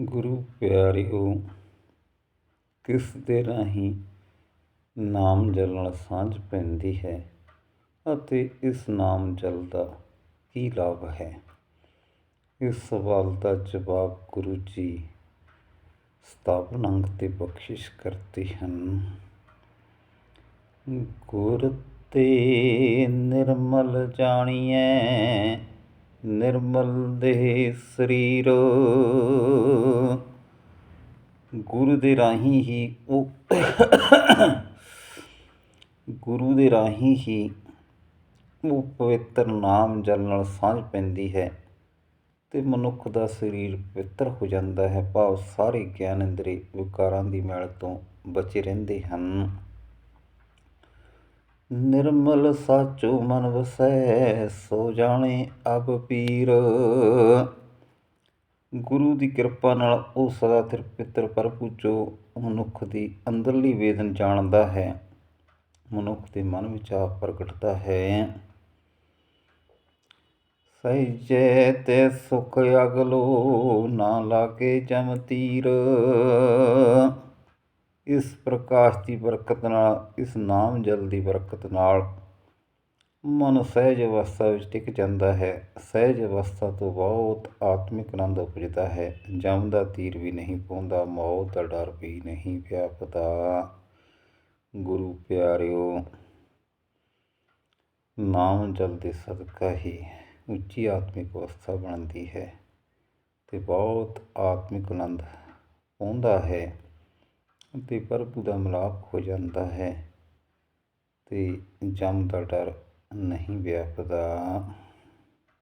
ਗੁਰੂ ਪਿਆਰਿਓ, ਕਿਸ ਦੇ ਰਾਹੀਂ ਨਾਮ ਜਲ ਨਾਲ ਸਾਂਝ ਪੈਂਦੀ ਹੈ ਅਤੇ ਇਸ ਨਾਮ ਜਲ ਦਾ ਕੀ ਲਾਭ ਹੈ? ਇਸ ਸਵਾਲ ਦਾ ਜਵਾਬ ਗੁਰੂ ਜੀ ਸਤਾਵਨ ਅੰਗ ਤੇ ਬਖਸ਼ਿਸ਼ ਕਰਦੇ ਹਨ। ਗੁਰ ਤੇ ਨਿਰਮਲ ਜਾਣੀਐ ਨਿਰਮਲ ਦੇ ਸਰੀਰ। ਗੁਰੂ ਦੇ ਰਾਹੀਂ ਹੀ ਉਹ ਗੁਰੂ ਦੇ ਰਾਹੀਂ ਹੀ ਉਹ ਪਵਿੱਤਰ ਨਾਮ ਜਲ ਨਾਲ ਸਾਂਝ ਪੈਂਦੀ ਹੈ ਤੇ ਮਨੁੱਖ ਦਾ ਸਰੀਰ ਪਵਿੱਤਰ ਹੋ ਜਾਂਦਾ ਹੈ। ਭਾਵ ਸਾਰੇ ਗਿਆਨ ਇੰਦਰੀ ਵਿਕਾਰਾਂ ਦੀ ਮੈਲ ਤੋਂ ਬਚੇ ਰਹਿੰਦੇ ਹਨ। ਨਿਰਮਲ ਸਾਚੋ ਮਨ ਵਸੈ, ਸੋ ਜਾਣੇ ਅਬ ਪੀਰ। ਗੁਰੂ ਦੀ ਕਿਰਪਾ ਨਾਲ ਉਹ ਸਦਾ ਤ੍ਰਿਪਿਤਰ ਪ੍ਰਭੂ ਜੋ ਮਨੁੱਖ ਦੀ ਅੰਦਰਲੀ ਵੇਦਨ ਜਾਣਦਾ ਹੈ। ਮਨੁੱਖ ਦੇ ਮਨ ਵਿੱਚ ਆਪ ਪ੍ਰਗਟਦਾ ਹੈ। ਸਹਿਜੈ ਤੇ ਸੁਖ ਅਗਲੋ, ਨਾ ਲਾਗੇ ਜਮ ਤੀਰ। ਇਸ ਪ੍ਰਕਾਸ਼ ਦੀ ਬਰਕਤ ਨਾਲ, ਇਸ ਨਾਮ ਜਲ ਦੀ ਬਰਕਤ ਨਾਲ ਮਨ ਸਹਿਜ ਅਵਸਥਾ ਵਿੱਚ ਟਿਕ ਜਾਂਦਾ ਹੈ। ਸਹਿਜ ਅਵਸਥਾ ਤੋਂ ਬਹੁਤ ਆਤਮਿਕ ਆਨੰਦ ਉਪਜਦਾ ਹੈ। ਜਮ ਦਾ ਤੀਰ ਵੀ ਨਹੀਂ ਪਾਉਂਦਾ, ਮੌਤ ਦਾ ਡਰ ਵੀ ਨਹੀਂ ਵਿਆਪਦਾ। ਗੁਰੂ ਪਿਆਰਿਓ, ਨਾਮ ਜਲ ਦੇ ਸਦਕਾ ਹੀ ਉੱਚੀ ਆਤਮਿਕ ਅਵਸਥਾ ਬਣਦੀ ਹੈ ਤੇ ਬਹੁਤ ਆਤਮਿਕ ਆਨੰਦ ਆਉਂਦਾ ਹੈ। ਅਤੇ ਪ੍ਰਭੂ ਦਾ ਮਿਲਾਪ ਹੋ ਜਾਂਦਾ ਹੈ ਅਤੇ ਜੰਮ ਦਾ ਡਰ ਨਹੀਂ ਵਿਆਪਦਾ।